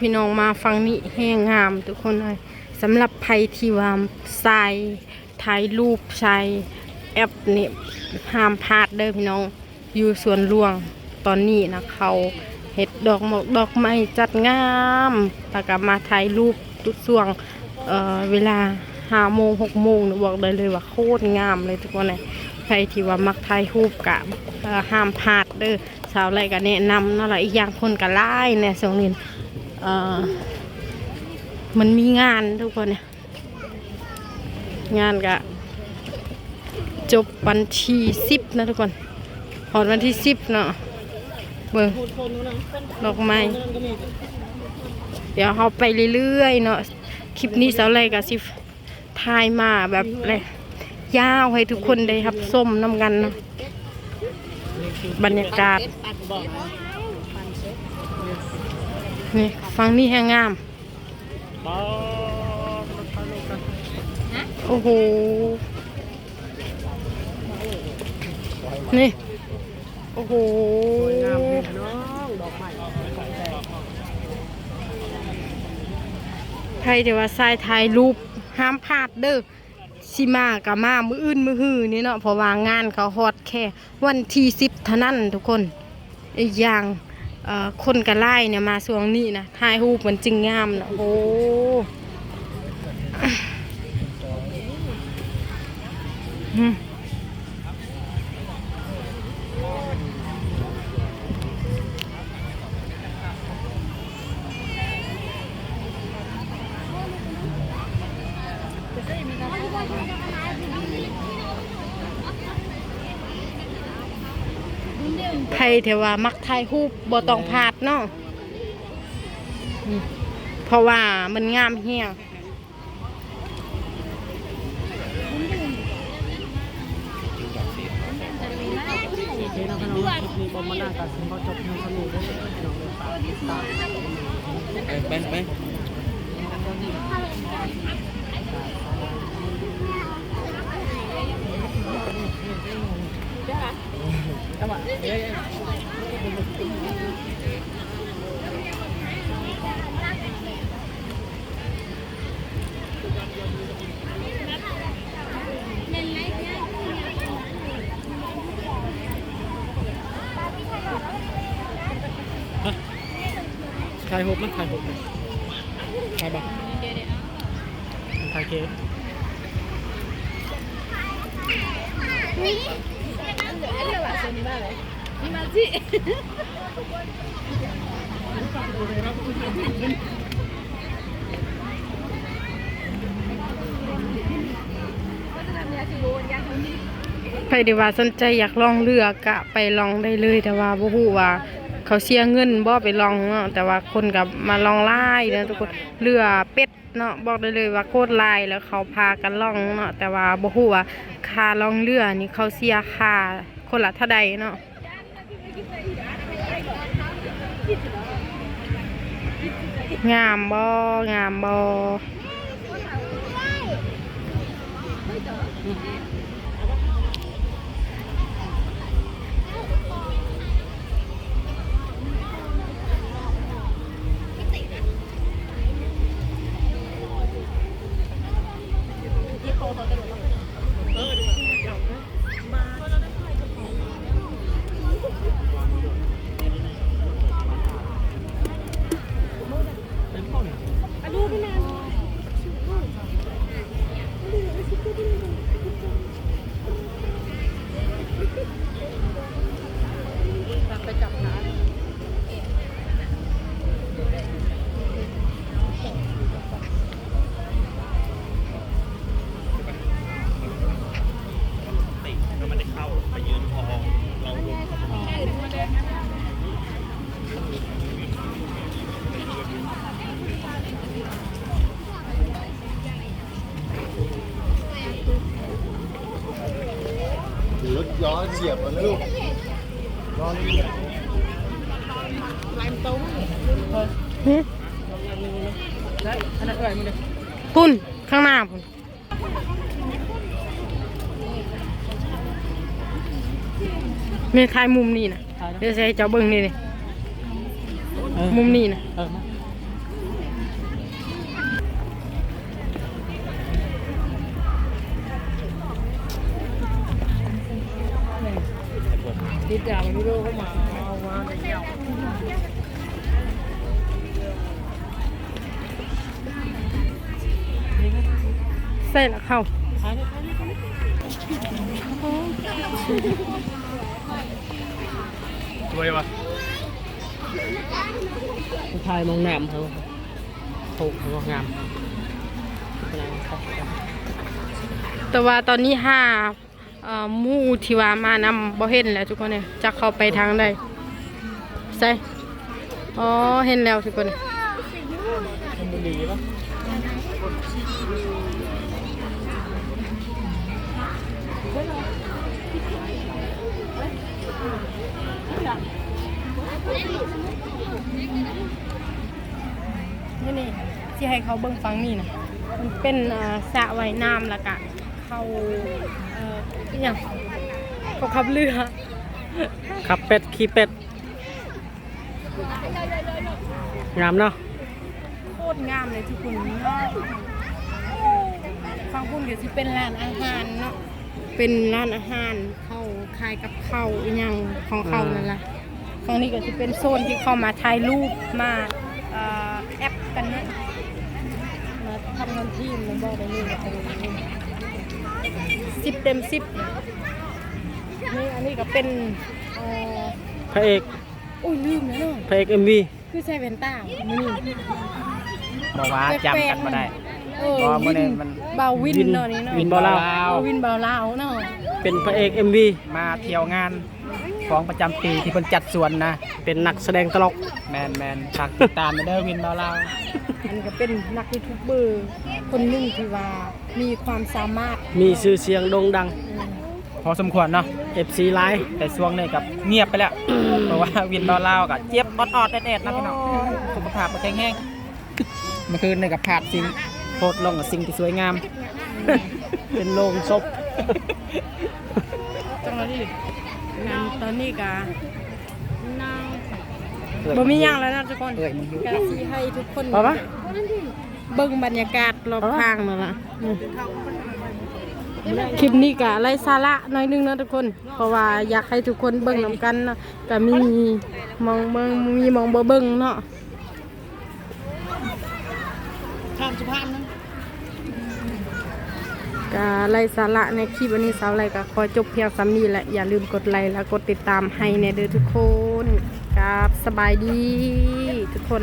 พี่น้องมาฟังนี้แห้งงามทุกคนเลยสำหรับภัยที่วาทรายถ่ายรูปใช้แอปนี่ห้ามพลาดเด้อพี่น้องอยู่สวนหลวงตอนนี้นะเขาเห็ดดอกหมอกดอกไม้จัดงามแล้วก็มาถ่ายรูปทุกช่วงเเวลาห้าโมงหกโมงนะบอกได้เลยว่าโคตรงามเลยทุกคนเลยใครที่ว่ามักถ่ายรูปกะห้ามพลาดเด้อสาวไรก็แนะนำนั่นแหละอีกอย่างคนก็ไล่เนี่ยสงนิน มันมีงานทุกคนเนี่ยงานก็จบวันที่สิบนะทุกคนหอดวันที่สิบเนาะเบิ่งดอกไม้เดี๋ยวเขาไปเรื่อยๆเนาะคลิปนี้สาไรกับสิทายมาแบบอะไรยาวให้ทุกคนได้รับส้มน้ำกันเนาะบรรยากาศ นี่ฟังนี่แห้งงามโอ้โห นี่ โอ้โหใครแต่ว่าทรายถ่ายรูปห้ามพลาดเด้อสิมากับมา มืออื่นมือหือนี่เนาะเพราะว่างานเขาฮอดแค่ วันที่สิบเท่านั้นทุกคนอีกอย่างเอ่อ คนกระไล่เนี่ยมาช่วงนี้นะถ่ายรูปมันจึงงามนะโอ้ อืมใครแต่ว่ามักถ่ายรูปบ่ต้องพลาดเนาะเพราะว่ามันงามเฮียงไปไป ถ่ายหุบนะถ่ายหุบถ่ายบ้าถ่ายเค้กใครที่ว่าสนใจอยากลองเรือกะไปลองได้เลยแต่ว่าบ่ฮู้ว่า เขาเสียเงินบ่ไปลองเนาะแต่ว่าคนกับมาลองไล่นะทุกคนเรือเป็ดเนาะบอกได้เลยว่าโคตรลายแล้วเขาพากันล่องเนาะแต่ว่าบ่ฮู้ว่าค่าล่องเรือนี่เขาเสียค่าคนละเท่าใดเนาะงามบ่งามบ่ ถย้อนเสียบมันนะลูกย้อนหึได้อันนั้นอะไรมึงเนี่ยพุ่นข้างหน้าพุ่นมีถ่ายมุมนี้นะเดี๋ยวจะให้เจ้าเบิ่งนี่นี่มุมนี้นะ เออมา ติดจากวิดีโอเข้ามาเอามาในเที่ยวใส่ละเข้าสวยวะผู้ชายมองน้ำเขาถูกมองงามแต่ว่าตอนนี้ห้าเอ่อห มู่ที่ว่ามานำบ่เห็นแล้วทุกคนเนี่ยจะเข้าไปทางใดใส่อ๋อเห็นแล้วทุกคนมันดีปะนี่นี่ที่ให้เขาเบิ่งฟังนี่นะมันเป็นสระว่ายน้ำล้วก็เขา อ่ออหย่างเขาขับเรือขับเป็ดขี่เป็ดงามเนาะโคตรงามเลยทุกคนฟังพูดเดี๋ยวสิเป็นร้านอาหารเนาะเป็นร้านอาหารเขาขายกับข้าวอหย่างของเขานั่นแหละฝั่งนี้ก็จะเป็นโซนที่เข้ามาถ่ายรูปมาเอ่อแอปกันเนี่ยมาทำงานทีมมันบอกได้เลยว่า สิบเต็มสิบนี่อันนี้ก็เป็นเอ่อพระเอกอุ้ยลืมแล้วเนาะพระเอกเอ็มวีคือใส่แว่นตามือนี่บอกว่าจำกันมาได้ เออเพราะว่ามื้วิอนนี้มันเบาวินเนาะนี่เนาะวินบอลาว เออวินเบาลาวเนาะเป็นพระเอกเอ็มวีมาเที่ยวงาน ของประจำปีที่เพิ่นจัดสวนนะ เป็นนักแสดงตลก แมนแมนฝากติดตามเด้อวินเบาเราอันนี้ก็เป็นนักยูทูบเบอร์คนหนึ่งที่ว่ามีความสามารถมีชื่อเสียงโด่งดัง อืมพอสมควรเนาะ FC ไลน์แต่ช่วงนี้กับเงียบไปแล้ว เพราะว่าวินเบาเรากับเจี๊ยบออดๆแอดๆนะพี่น้องสุขภาพบ่แข็งแรงเมื่อคืนนี่กับพลาดสิ่งโพสต์ลงกับสิ่งที่สวยงาม เป็นโรงศพจังเลยดิ งานตอนนี้ก็นั่งบ่มีหยังแล้วนะทุกคนเอ้ยมึงอยู่ก็สิให้ทุกคนเอาปะ เบิ่งบรรยากาศรอบข้างนั่นล่ะอืมคลิปนี้ก็ไร้สาระหน่อยนึงเนาะทุกคน เพราะว่าอยากให้ทุกคนเบิ่งนํกันเนาะก็มีมองเบิ่งมีมองบ่เบิ่งเนาะ ข้ามสะพานนะ ก็ไล่สาระในคลิปวันนี้สาวไรก็ขอจบเพียงสำนีแหละอย่าลืมกดไลค์และกดติดตามให้ในเด้อทุกคนกับสบายดีทุกคน